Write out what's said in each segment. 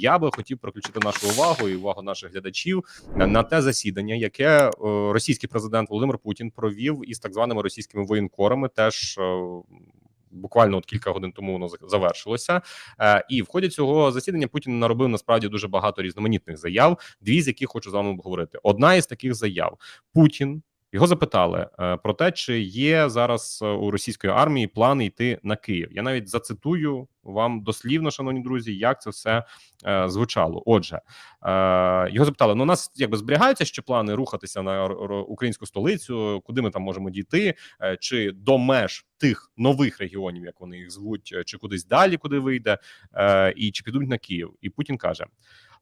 я би хотів проключити нашу увагу і увагу наших глядачів на, на те засідання, яке е, російський президент Володимир Путін провів із так званими російськими воєнкорами. Теж е, буквально от кілька годин тому воно завершилося. Е, і в ході цього засідання Путін наробив насправді дуже багато різноманітних заяв. Дві з яких хочу з вами обговорити. Одна із таких заяв Путін. Його запитали е, про те, чи є зараз е, у російської армії плани йти на Київ. Я навіть зацитую вам дослівно, шановні друзі, як це все е, звучало. Отже, його запитали: ну у нас якби зберігаються ще плани рухатися на українську столицю, куди ми там можемо дійти, чи до меж тих нових регіонів, як вони їх звуть, чи кудись далі, куди вийде, і чи підуть на Київ. І Путін каже: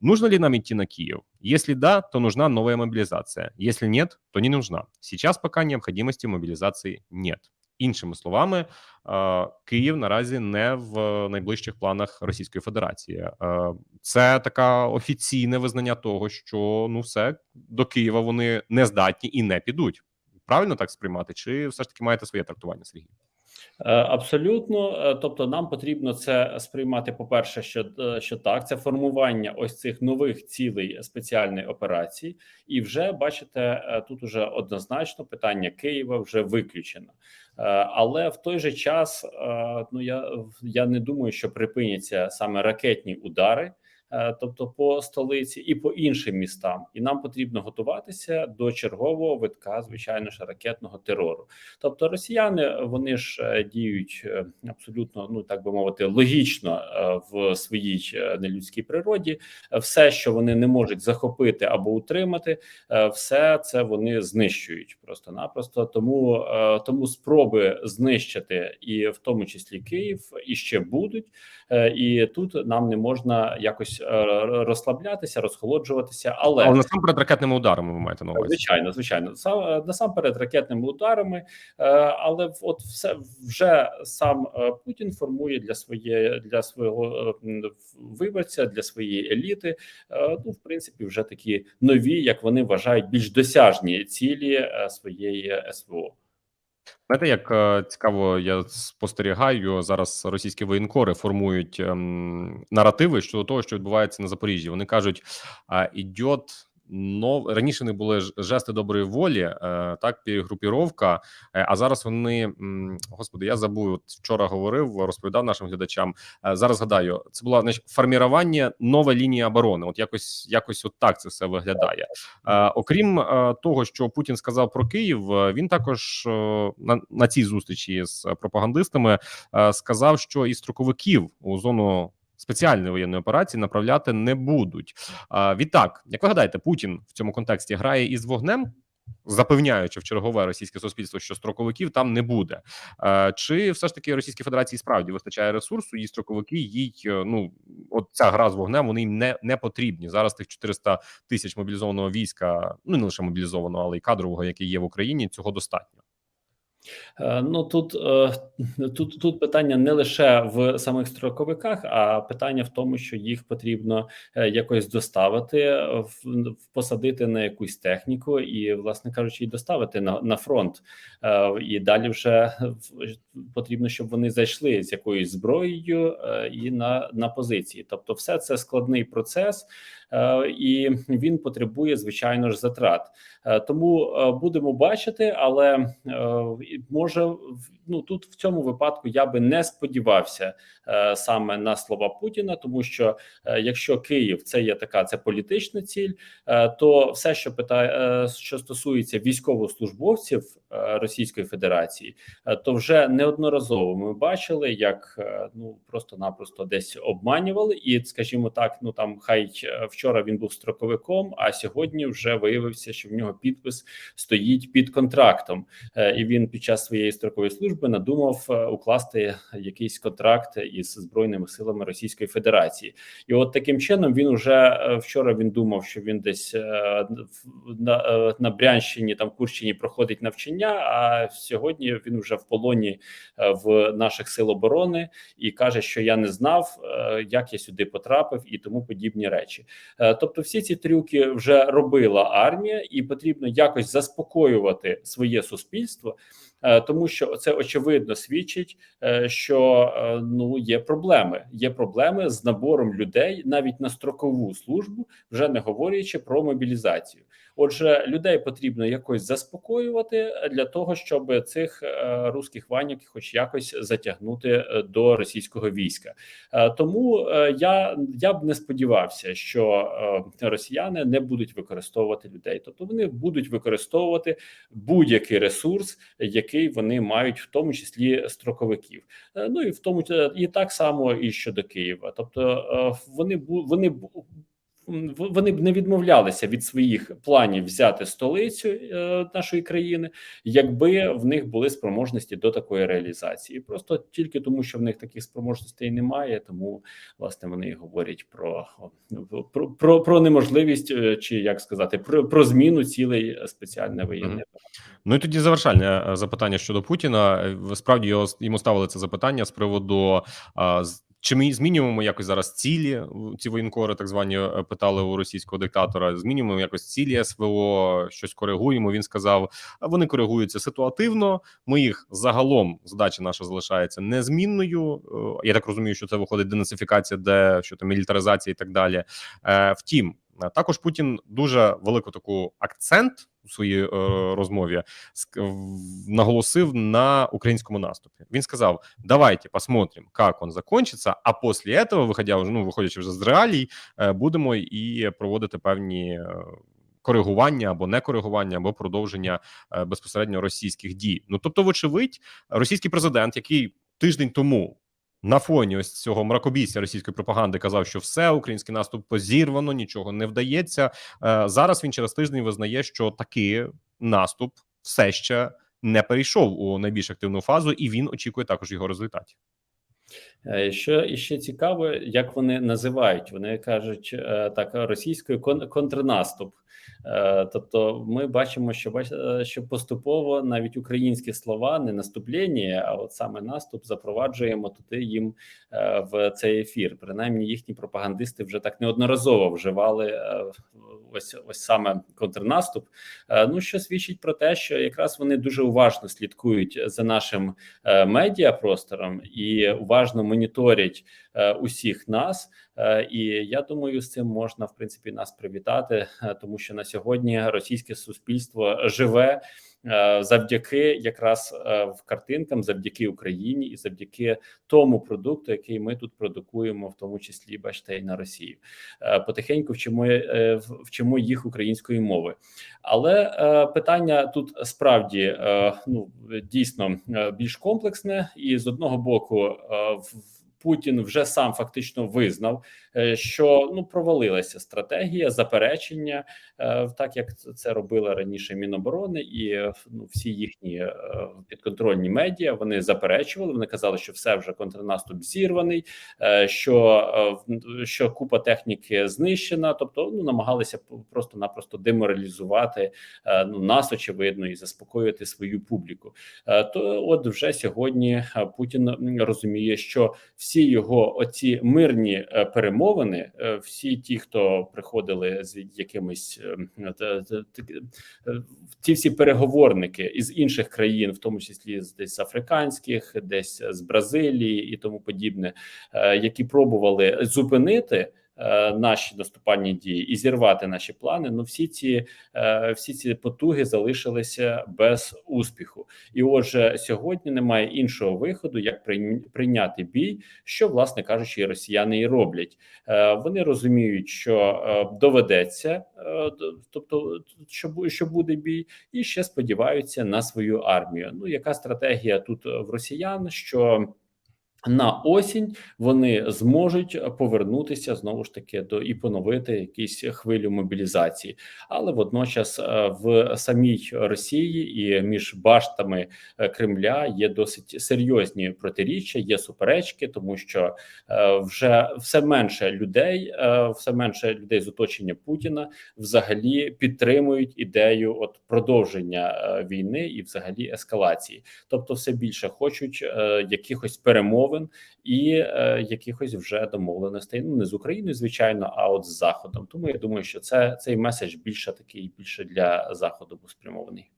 Нужно ли нам идти на Киев? Если да, то нужна новая мобилизация. Если нет, то не нужна. Сейчас пока необходимости в мобілізації нет. Іншими словами, е, Київ наразі не в найближчих планах Російської Федерації. Е, Це така офіційне визнання того, що ну все до Києва вони не здатні і не підуть. Правильно так сприймати? Чи все ж таки маєте своє трактування, Сергій? Е, Абсолютно, Е, тобто нам потрібно це сприймати. По перше, що е, що так, це формування ось цих нових цілей спеціальної операції, і вже бачите, тут уже однозначно питання Києва вже виключено. Але в той же час, ну я я не думаю, що припиняться саме ракетні удари. Е, Тобто по столиці і по іншим містам, і нам потрібно готуватися до чергового витка, звичайно ж, ракетного терору. Тобто, росіяни вони ж е, діють е, абсолютно, ну так би мовити, логічно в своїй нелюдській природі. Все, що вони не можуть захопити або утримати, все це вони знищують просто-напросто. Тому тому спроби знищити і в тому числі Київ і ще будуть. І тут нам не можна якось розслаблятися, розхолоджуватися, але Але насамперед ракетними ударами ви маєте на увазі. Звичайно, звичайно, Сам насамперед ракетними ударами, е, але от все вже сам е, Путін формує для своє для свого е, виборця, для своєї еліти. е, Ну, в принципі, вже такі нові, як вони вважають, більш досяжні цілі е, своєї СВО. Знаєте, як е, цікаво, я спостерігаю зараз. Російські воєнкори формують ем, наративи щодо того, що відбувається на Запоріжжі. Вони кажуть, а ідьот нов раніше не були жести доброї волі, е, так перегрупіровка. е, А зараз вони господи, я забув. От вчора говорив, розповідав нашим глядачам. е, Зараз гадаю, це було значить, формірування нової лінії оборони. От якось якось от так це все виглядає. Окрім того, що Путін сказав про Київ, він також на, на цій зустрічі з пропагандистами сказав, що і строковиків у зону спеціальної воєнної операції направляти не будуть. Е, відтак, як ви гадаєте, Путін в цьому контексті грає із вогнем? Запевняючи в чергове російське суспільство, що строковиків там не буде, е, чи все ж таки Російській Федерації справді вистачає ресурсу, її строковики, їй е, ну от ця гра з вогнем вони їм не, не потрібні зараз. Тих 400 тисяч мобілізованого війська, ну не лише мобілізованого, але й кадрового, яке є в Україні, цього достатньо. Е, Ну тут, е, тут тут питання не лише в самих строковиках, а питання в тому, що їх потрібно е, якось доставити, посадити на якусь техніку, і, власне кажучи, і доставити на, на фронт. І далі вже потрібно, щоб вони зайшли з якоюсь зброєю і на, на позиції. Тобто, все це складний процес. І він потребує звичайно ж затрат. Тому будемо бачити, але може ну тут в цьому випадку я би не сподівався е, саме на слова Путіна, тому що е, якщо Київ це є така, це політична ціль, е, то все, що питає, е, що стосується військовослужбовців е, Російської Федерації, е, то вже неодноразово ми бачили, як е, ну просто-напросто десь обманювали, і скажімо так, ну там хай е, вчора він був строковиком, а сьогодні вже виявився, що в нього підпис стоїть під контрактом, Е, і він під час своєї строкової служби надумав е, укласти якийсь контракт із збройними силами Російської Федерації. І от таким чином він уже е, вчора він думав, що він десь е, на, на Брянщині, там Курщині проходить навчання. А сьогодні він вже в полоні в наших сил оборони і каже, що я не знав, як я сюди потрапив, і тому подібні речі. Тобто, всі ці трюки вже робила армія, і потрібно якось заспокоювати своє суспільство. Е, тому що це очевидно свідчить, е, що е, ну є проблеми. Є проблеми з набором людей навіть на строкову службу, вже не говорячи про мобілізацію. Отже, людей потрібно якось заспокоювати для того, щоб цих русських ваньок хоч якось затягнути до російського війська. Тому я, я б не сподівався, що росіяни не будуть використовувати людей, тобто вони будуть використовувати будь-який ресурс, який вони мають, в тому числі строковиків. Е, Ну і в тому ч- і так само і щодо Києва. Тобто е, вони вони вони б не відмовлялися від своїх планів взяти столицю е, нашої країни, якби в них були спроможності до такої реалізації. Просто тільки тому, що в них таких спроможностей немає, тому власне вони говорять про, про, про, про неможливість, е, чи як сказати, про, про зміну цілей спеціальної воєнної. Ну і тоді завершальне е, запитання щодо Путіна. Е, Справді його йому ставили це запитання з приводу а, чи ми змінюємо якось зараз цілі ці воєнкори, так звані е, питали у російського диктатора. Змінюємо якось цілі СВО, щось коригуємо. Він сказав, «А вони коригуються ситуативно. Ми їх загалом задача наша залишається незмінною. Е, Я так розумію, що це виходить денацифікація, де що там мілітаризація і так далі. Е, Втім, також Путін дуже велику таку акцент у своїй е, розмові наголосив на українському наступі. Він сказав: давайте посмотрим, як він закончиться, а після цього, виходя ну виходячи вже з реалій, е, будемо і проводити певні. е, Коригування або не коригування, або продовження е, безпосередньо російських дій. Ну тобто, вочевидь, російський президент, який тиждень тому на фоні ось цього мракобійця російської пропаганди казав, що все український наступ позірвано, нічого не вдається. Е, Зараз він через тиждень визнає, що такий наступ все ще не перейшов у найбільш активну фазу, і він очікує також його результатів. Е, Що іще цікаво, як вони називають? Вони кажуть е, так російською кон- контрнаступ. Е, Тобто, ми бачимо, що що поступово навіть українські слова не наступлення, а от саме наступ запроваджуємо туди їм в цей ефір. Принаймні, їхні пропагандисти вже так неодноразово вживали ось ось саме контрнаступ. Ну що свідчить про те, що якраз вони дуже уважно слідкують за нашим медіапростором і уважно моніторять е, усіх нас. Е, І я думаю, з цим можна в принципі нас привітати, е, тому що на сьогодні російське суспільство живе е, завдяки якраз в картинкам, завдяки Україні і завдяки тому продукту, який ми тут продукуємо, в тому числі бачите, і на Росію. Потихеньку вчимо вчимо їх української мови. Але питання тут справді ну дійсно більш комплексне, і з одного боку, в- Путін вже сам фактично визнав, е, що ну провалилася стратегія заперечення, е, так як це робила раніше Міноборони, і е, ну всі їхні підконтрольні медіа вони заперечували. Вони казали, що все вже контрнаступ зірваний, що, що купа техніки знищена, тобто ну намагалися просто-напросто деморалізувати ну нас очевидно і заспокоїти свою публіку. То от вже сьогодні Путін розуміє, що всі його оці мирні е, перемовини, е, всі ті, хто приходили з якимись е, ті всі переговорники із інших країн, в тому числі з десь африканських, десь з Бразилії і тому подібне, які пробували зупинити. Е, Наші наступальні дії і зірвати наші плани. Ну всі ці е, всі ці потуги залишилися без успіху. І отже, сьогодні немає іншого виходу, як прийняти бій, що, власне кажучи, росіяни і роблять. Е, Вони розуміють, що доведеться, тобто, що, бу- що буде бій, і ще сподіваються на свою армію. Ну, яка стратегія тут в росіян? Що на осінь вони зможуть повернутися знову ж таки до і поновити якісь хвилю мобілізації, але водночас е, в самій Росії і між баштами е, Кремля є досить серйозні протиріччя, є суперечки, тому що е, вже все менше людей, все менше людей з оточення Путіна взагалі підтримують ідею от продовження війни і взагалі ескалації, тобто все більше хочуть якихось перемовин і е, якихось вже домовленостей. Ну не з Україною, звичайно, а от з Заходом. Тому я думаю, що це цей меседж більше такий більше для заходу був спрямований.